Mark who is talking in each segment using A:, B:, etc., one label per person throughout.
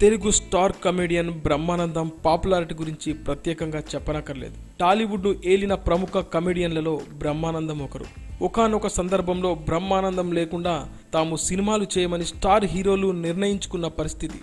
A: Telugu star comedian Brahmanandam popularity గురించి ప్రత్యేకంగా చెప్పనక్కర్లేదు. టాలీవుడ్ను ఏలిన ప్రముఖ కమెడియన్లలో బ్రహ్మానందం ఒకరు. ఒకానొక సందర్భంలో బ్రహ్మానందం లేకుండా తాము సినిమాలు చేయమని స్టార్ హీరోలు నిర్ణయించుకున్న పరిస్థితి.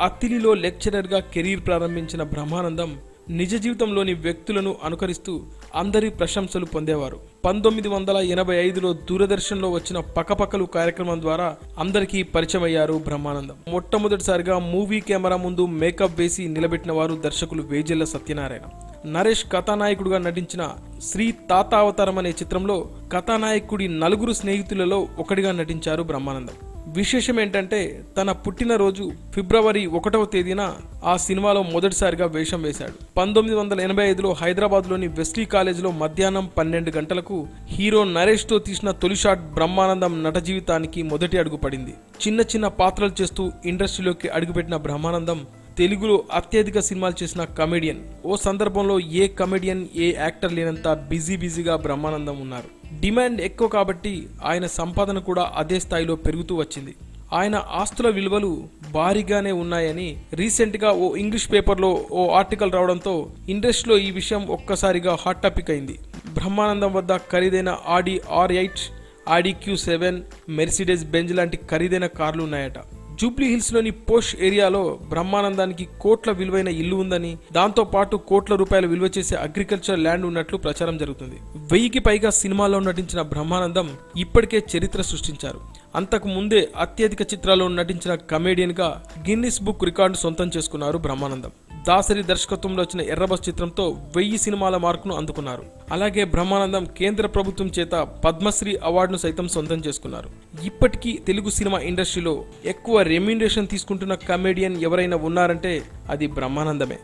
A: అత్తిలిలో లెక్చరర్గా కెరీర్ ప్రారంభించిన బ్రహ్మానందం నిజ జీవితంలోని వ్యక్తులను అనుకరిస్తూ అందరి ప్రశంసలు పొందేవారు. పంతొమ్మిది వందల ఎనభై ఐదులో దూరదర్శన్లో వచ్చిన పకపకలు కార్యక్రమం ద్వారా అందరికీ పరిచయమయ్యారు బ్రహ్మానందం. మొట్టమొదటిసారిగా మూవీ కెమెరా ముందు మేకప్ వేసి నిలబెట్టిన వారు దర్శకులు వేజెల్ల సత్యనారాయణ. నరేష్ కథానాయకుడిగా నటించిన శ్రీ తాతావతారం అనే చిత్రంలో కథానాయకుడి నలుగురు స్నేహితులలో ఒకటిగా నటించారు బ్రహ్మానందం. విశేషం ఏంటంటే తన పుట్టినరోజు ఫిబ్రవరి ఒకటవ తేదీన ఆ సినిమాలో మొదటిసారిగా వేషం వేశాడు. పంతొమ్మిది వందల ఎనభై ఐదులో హైదరాబాద్లోని వెస్ట్రీ కాలేజీలో మధ్యాహ్నం పన్నెండు గంటలకు హీరో నరేష్తో తీసిన తొలి షాట్ బ్రహ్మానందం నట జీవితానికి మొదటి అడుగు పడింది. చిన్న చిన్న పాత్రలు చేస్తూ ఇండస్ట్రీలోకి అడుగుపెట్టిన బ్రహ్మానందం తెలుగులో అత్యధిక సినిమాలు చేసిన కమెడియన్. ఓ సందర్భంలో ఏ కమెడియన్ ఏ యాక్టర్ లేనంత బిజీ బిజీగా బ్రహ్మానందం ఉన్నారు. డిమాండ్ ఎక్కువ కాబట్టి ఆయన సంపాదన కూడా అదే స్థాయిలో పెరుగుతూ వచ్చింది. ఆయన ఆస్తుల విలువలు భారీగానే ఉన్నాయని రీసెంట్గా ఓ ఇంగ్లీష్ పేపర్లో ఓ ఆర్టికల్ రావడంతో ఇండస్ట్రీలో ఈ విషయం ఒక్కసారిగా హాట్ టాపిక్ అయింది. బ్రహ్మానందం వద్ద ఖరీదైన Audi R eight Audi Q seven Mercedes Benz లాంటి ఖరీదైన కార్లు ఉన్నాయట. జూబ్లీహిల్స్లోని పోష్ ఏరియాలో బ్రహ్మానందానికి కోట్ల విలువైన ఇల్లు ఉందని దాంతో పాటు కోట్ల రూపాయలు విలువ చేసే అగ్రికల్చర్ ల్యాండ్ ఉన్నట్లు ప్రచారం జరుగుతుంది. వెయ్యికి పైగా సినిమాల్లో నటించిన బ్రహ్మానందం ఇప్పటికే చరిత్ర సృష్టించారు. అంతకు ముందే అత్యధిక చిత్రాల్లో నటించిన కమేడియన్గా గిన్నిస్ బుక్ రికార్డు సొంతం చేసుకున్నారు బ్రహ్మానందం. దాసరి దర్శకత్వంలో వచ్చిన ఎర్రబస్ చిత్రంతో వెయ్యి సినిమాల మార్కును అందుకున్నారు. అలాగే బ్రహ్మానందం కేంద్ర ప్రభుత్వం చేత పద్మశ్రీ అవార్డును సైతం సొంతం చేసుకున్నారు. ఇప్పటికీ తెలుగు సినిమా ఇండస్ట్రీలో ఎక్కువ రెమ్యూనరేషన్ తీసుకుంటున్న కమేడియన్ ఎవరైనా ఉన్నారంటే అది బ్రహ్మానందమే.